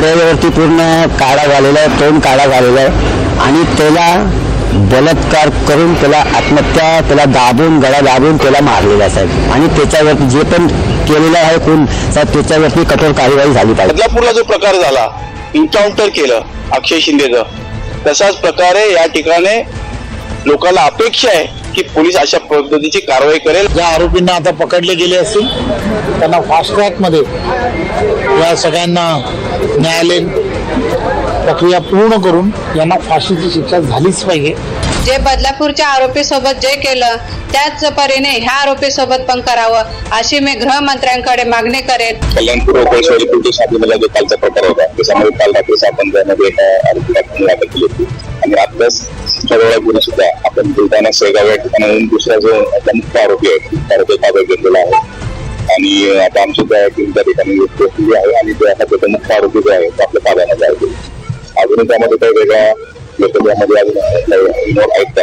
चढ्यावरती पूर्ण काळा झालेला आहे तोंड काळा झालेला आहे. आणि त्याला बलात्कार करून त्याला आत्महत्या त्याला दाबून गळा दाबून त्याला मारलेला आहे साहेब. आणि त्याच्यावरती जे पण केलेलं आहे कोण साहेब त्याच्यावरती कठोर कार्यवाही झाली पाहिजे. बदलापूरला जो प्रकार झाला इन्काउंटर केलं अक्षय शिंदेचं तशाच प्रकारे या ठिकाणी लोकांना अपेक्षा आहे की पोलीस अशा पद्धतीची कारवाई करेल. ज्या आरोपींना आता पकडले गेले असतील त्यांना फास्ट ट्रॅकमध्ये या सगळ्यांना न्यायालयीन प्रक्रिया पूर्ण करून यांना फाशीची शिक्षा झालीच पाहिजे. जे बदलापूरच्या आरोपी सोबत जे केलं त्याच परीने ह्या आरोपी सोबत पण करावं अशी मी गृहमंत्र्यांकडे मागणी करेन. कल्याणपूर कोळशेवाडी पोलीस स्टेशनला जो कालचा प्रकार होता त्याच्यामध्ये काल रात्री आपण त्यामध्ये आरोपीला केली. प्लस आणि आत्ताच सुद्धा आपण बुलढाणा शेगाव या ठिकाणी दुसरा जो आता मुख्य आरोपी आहे त्याला ताब्यात घेतलेला आहे. आणि आता आमची त्या टीम त्या ठिकाणी आहे आणि ते आता त्याचा मुख्य आरोपी जो आहे तो आपल्या ताब्यामध्ये आहे अजून त्यामध्ये काही वेगळ्या लोक त्यामध्ये अजून इन्व्हॉल्व आहेत